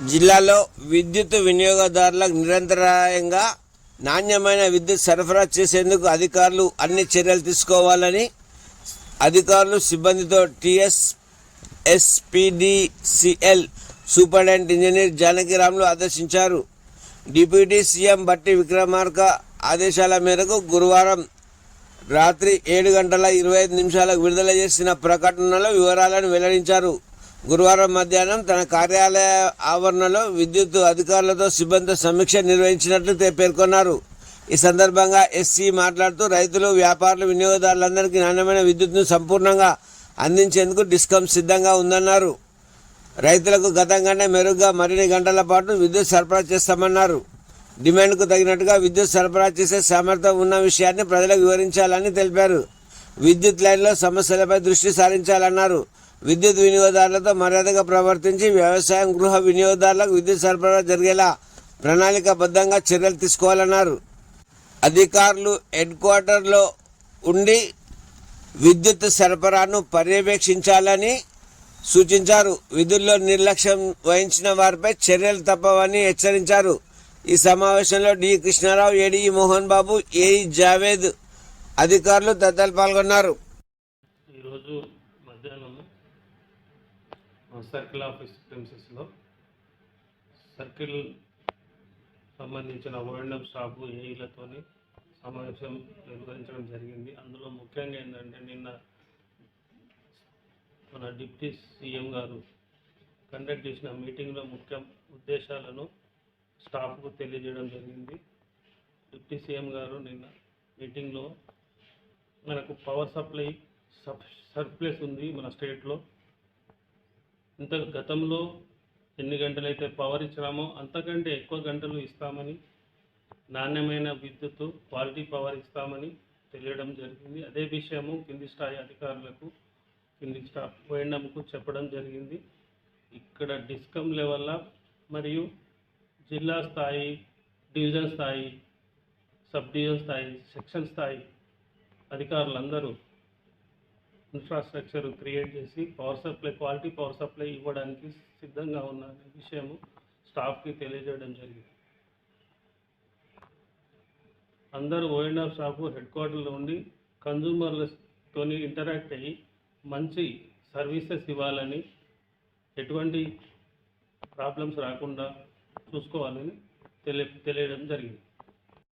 జిల్లాలో విద్యుత్ వినియోగదారులకు నిరంతరాయంగా నాణ్యమైన విద్యుత్ సరఫరా చేసేందుకు అధికారులు అన్ని చర్యలు తీసుకోవాలని అధికారులు సిబ్బందితో TS SPDCL superintendent engineer Janakiramulu ఆదేశించారు. డిప్యూటీ సీఎం బట్టి విక్రమార్క ఆదేశాల మేరకు గురువారం రాత్రి ఏడు గంటల ఇరవై ఐదు నిమిషాలకు విడుదల చేసిన ప్రకటనలో వివరాలను వెల్లడించారు. గురువారం మధ్యాహ్నం తన కార్యాలయ ఆవరణలో విద్యుత్ అధికారులతో సిబ్బంది సమీక్ష నిర్వహించినట్లు పేర్కొన్నారు. ఈ సందర్భంగా ఎస్సీ మాట్లాడుతూ రైతులు వ్యాపారులు వినియోగదారులందరికీ నాణ్యమైన విద్యుత్ను సంపూర్ణంగా అందించేందుకు డిస్కమ్ సిద్ధంగా ఉందన్నారు. రైతులకు గతం కంటే మెరుగ్గా మరిన్ని గంటల పాటు విద్యుత్ సరఫరా చేస్తామన్నారు. డిమాండ్కు తగినట్టుగా విద్యుత్ సరఫరా చేసే సామర్థ్యం ఉన్న విషయాన్ని ప్రజలకు వివరించాలని తెలిపారు. విద్యుత్ లైన్లో సమస్యలపై దృష్టి సారించాలన్నారు. విద్యుత్ వినియోగదారులతో మర్యాదగా ప్రవర్తించి వ్యవసాయం గృహ వినియోగదారులకు విద్యుత్ సరఫరా జరిగేలా ప్రణాళికాబద్ధంగా చర్యలు తీసుకోవాలన్నారు. అధికారులు హెడ్ క్వార్టర్లో ఉండి విద్యుత్ సరఫరాను పర్యవేక్షించాలని సూచించారు. విధుల్లో నిర్లక్ష్యం వహించిన వారిపై చర్యలు తప్పవని హెచ్చరించారు. ఈ సమావేశంలో D. Krishnarao AD. Mohan Babu AE Javed అధికారులు తదితరులు పాల్గొన్నారు. ఈరోజు మధ్యాహ్నం సర్కిల్ ఆఫీస్ ప్రిన్సెస్లో సర్కిల్ సంబంధించిన ఓఎండం స్టాఫ్ ఏఈలతోని సమావేశం నిర్వహించడం జరిగింది. అందులో ముఖ్యంగా ఏంటంటే నిన్న మన డిప్యూటీ సీఎం గారు కండక్ట్ చేసిన మీటింగ్లో ముఖ్య ఉద్దేశాలను స్టాఫ్కు తెలియజేయడం జరిగింది. డిప్యూటీ సీఎం గారు నిన్న మీటింగ్లో మనకు పవర్ సప్లై సబ్ సర్ప్లస్ ఉంది మన స్టేట్లో. ఇంత గతంలో ఎన్ని గంటలైతే పవర్ ఇచ్చినామో అంతకంటే ఎక్కువ గంటలు ఇస్తామని నాణ్యమైన విద్యుత్ క్వాలిటీ పవర్ ఇస్తామని తెలియడం జరిగింది. అదే విషయము కింది స్థాయి అధికారులకు కింది స్టాఫ్ చెప్పడం జరిగింది. ఇక్కడ డిస్కమ్ లెవెల్ల మరియు జిల్లా స్థాయి డివిజన్ స్థాయి సబ్ డివిజన్ స్థాయి సెక్షన్ స్థాయి అధికారులందరూ ఇన్ఫ్రాస్ట్రక్చర్ క్రియేట్ చేసి power supply quality power supply ఇవ్వడానికి సిద్ధంగా ఉన్న విషయము స్టాఫ్కి తెలియజేయడం జరిగింది. అందరూ ఓఎన్ఆర్ స్టాఫ్ హెడ్ క్వార్టర్లో ఉండి కన్జ్యూమర్లతో ఇంటరాక్ట్ అయ్యి మంచి సర్వీసెస్ ఇవ్వాలని ఎటువంటి ప్రాబ్లమ్స్ రాకుండా చూసుకోవాలని తెలియ తెలియడం జరిగింది.